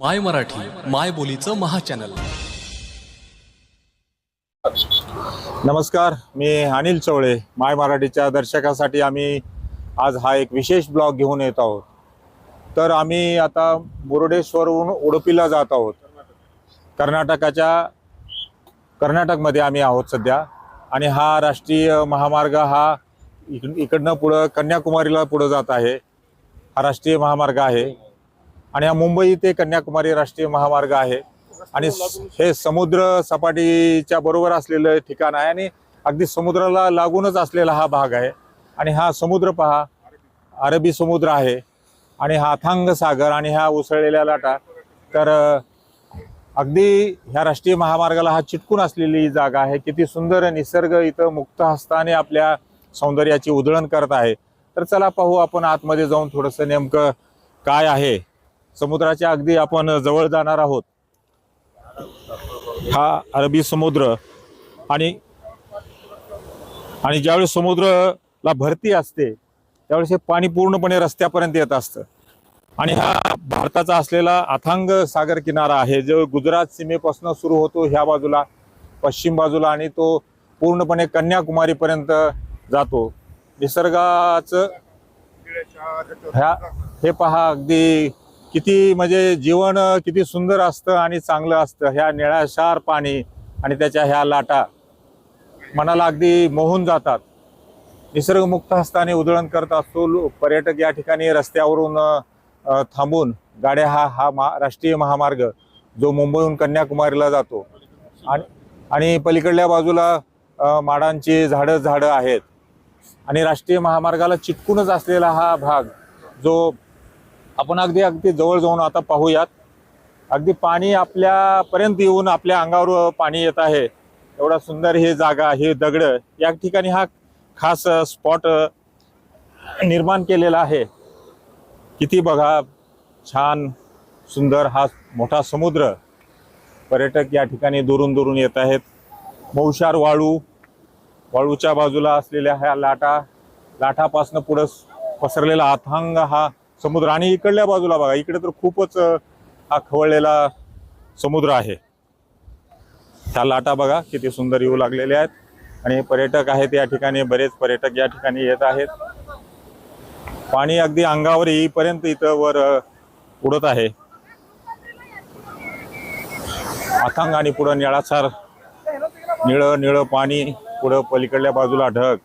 माय मराठी माय बोलीचं महाचॅनल. नमस्कार मी अनिल चवळे. माय मराठीच्या दर्शकासाठी आम्ही आज हा एक विशेष ब्लॉग घेऊन येत आहोत. तर आम्ही आता मुरुडेश्वरहून उडुपीला जात आहोत. कर्नाटकाच्या कर्नाटकमध्ये आम्ही आहोत सध्या. आणि हा राष्ट्रीय महामार्ग हा इक इकडनं पुढं कन्याकुमारीला पुढं जात आहे. हा राष्ट्रीय महामार्ग आहे. आणि हा मुंबई ते कन्याकुमारी राष्ट्रीय महामार्ग आहे. आणि हे समुद्र सपाटीच्या बरोबर असलेलं ठिकाण आहे आणि अगदी समुद्राला लागूनच असलेला हा भाग आहे. आणि हा समुद्र पहा अरबी समुद्र आहे आणि हा अथांग सागर आणि ह्या उसळलेल्या लाटा. तर अगदी ह्या राष्ट्रीय महामार्गाला हा चिटकून असलेली जागा आहे. किती सुंदर निसर्ग इथं मुक्त हस्ताने आपल्या सौंदर्याची उधळण करत आहे. तर चला पाहू आपण आतमध्ये जाऊन थोडंसं नेमकं काय आहे. समुद्राच्या अगदी आपण जवळ जाणार आहोत. हा अरबी समुद्र आणि आणि ज्यावेळेस समुद्राला भरती असते त्यावेळेस हे पाणी पूर्णपणे रस्त्यापर्यंत येत असतं. आणि हा भारताचा असलेला अथांग सागर किनारा आहे जो गुजरात सीमेपासून सुरू होतो ह्या बाजूला पश्चिम बाजूला आणि तो पूर्णपणे कन्याकुमारीपर्यंत जातो. निसर्गाचं ह्या हे पहा अगदी किती म्हणजे जीवन किती सुंदर असतं आणि चांगलं असतं. ह्या निळाशार पाणी आणि त्याच्या ह्या लाटा मनाला अगदी मोहून जातात. निसर्गमुक्त हस्ताने उधळण करत असतो पर्यटक या ठिकाणी रस्त्यावरून थांबून गाड्या हा हा महा राष्ट्रीय महामार्ग जो मुंबईहून कन्याकुमारीला जातो. आणि आणि पलीकडल्या बाजूला माडांची झाडं झाडं आहेत. आणि राष्ट्रीय महामार्गाला चिटकूनच असलेला हा भाग जो आपण अगदी अगदी जवळ जाऊन आता पाहूयात. अगदी पाणी आपल्यापर्यंत येऊन आपल्या अंगावर पाणी येत आहे. एवढा सुंदर हे जागा हे दगड या ठिकाणी हा खास स्पॉट निर्माण केलेला आहे. किती बघा छान सुंदर हा मोठा समुद्र पर्यटक या ठिकाणी दुरून दुरून येत आहेत. मौशार वाळू वाळूच्या बाजूला असलेल्या ह्या लाटा लाटापासनं पुढं पसरलेला अथांग हा समुद्र आणि इकडल्या बाजूला बघा इकडे तर खूपच हा खवळलेला समुद्र आहे. ह्या लाटा बघा किती सुंदर येऊ लागलेल्या आहेत. आणि पर्यटक आहेत या ठिकाणी बरेच पर्यटक या ठिकाणी येत आहेत. पाणी अगदी अंगावर येईपर्यंत इथं वर उडत आहे. अथांग आणि पुढं निळासार निळं निळं पाणी पुढं पलीकडल्या बाजूला ढग.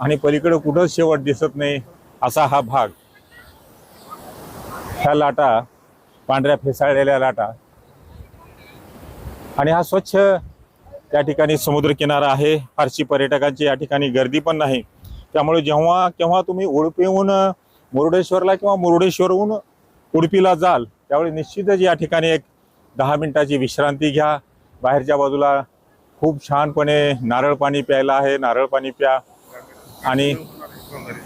आणि पलीकडे कुठंच शेवट दिसत नाही असा हा भाग. ह्या लाटा पांढऱ्या फेसाळलेल्या लाटा. आणि हा स्वच्छ त्या ठिकाणी समुद्रकिनारा आहे. फारशी पर्यटकांची या ठिकाणी गर्दी पण नाही. त्यामुळे जेव्हा केव्हा तुम्ही उडपीहून मुरुडेश्वरला किंवा मुरुडेश्वरहून उडपीला जाल त्यावेळी निश्चितच या ठिकाणी एक दहा मिनिटाची विश्रांती घ्या. बाहेरच्या बाजूला खूप छानपणे नारळ पाणी प्यायला आहे. नारळ पाणी प्या. आणि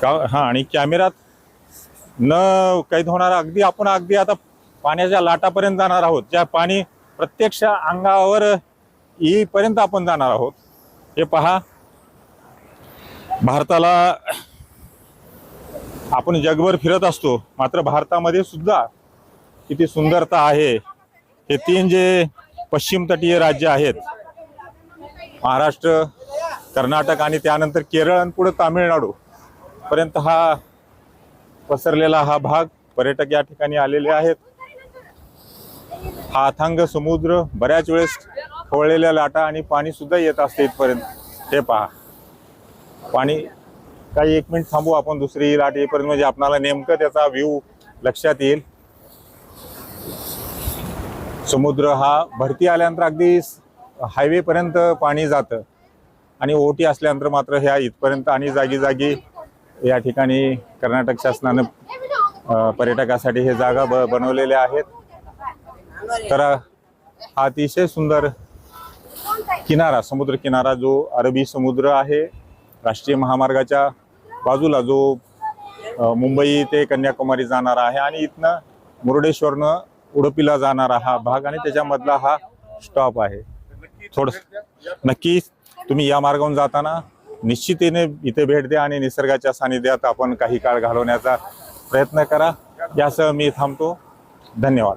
का हां आणि कॅमेरात न कैद होणार अगदी आपण अगदी आता पाण्याच्या लाटापर्यंत जाणार आहोत ज्या पाणी प्रत्यक्ष अंगावर येईपर्यंत आपण जाणार आहोत. हे पहा. भारताला आपण जगभर फिरत असतो मात्र भारतामध्ये सुद्धा किती सुंदरता आहे. हे तीन जे पश्चिम तटीय राज्य आहेत महाराष्ट्र कर्नाटक आणि त्यानंतर केरळ आणि पुढे तामिळनाडू पर्यंत हा पसरलेला हा भाग पर्यटक या ठिकाणी आलेले आहेत. हा अथांग समुद्र बऱ्याच वेळेस खवळलेल्या लाटा आणि पाणी सुद्धा येत असते इथपर्यंत. हे पहा. पाणी काही एक मिनिट थांबू आपण दुसरी लाट येईपर्यंत. म्हणजे आपणाला नेमकं त्याचा व्ह्यू लक्षात येईल. समुद्र हा भरती आल्यानंतर अगदी हायवे पर्यंत पाणी जातं. आणि ओटी असल्यानंतर मात्र ह्या इथपर्यंत आणि जागी जागी या ठिकाणी कर्नाटक शासनानं पर्यटकासाठी हे जागा ब बनवलेल्या आहेत. तर हा अतिशय सुंदर किनारा समुद्र किनारा जो अरबी समुद्र आहे राष्ट्रीय महामार्गाच्या बाजूला जो मुंबई ते कन्याकुमारी जाणारा आहे आणि इथनं मुरुडेश्वरनं उडपीला जाणारा हा भाग आणि त्याच्यामधला हा स्टॉप आहे. थोडस नक्कीच तुम्ही या मार्गावरून जाताना निश्चितीने इथे भेट द्या आणि निसर्गाच्या सानिध्यात आपण काही काळ घालवण्याचा प्रयत्न करा. यासह मी थांबतो. धन्यवाद.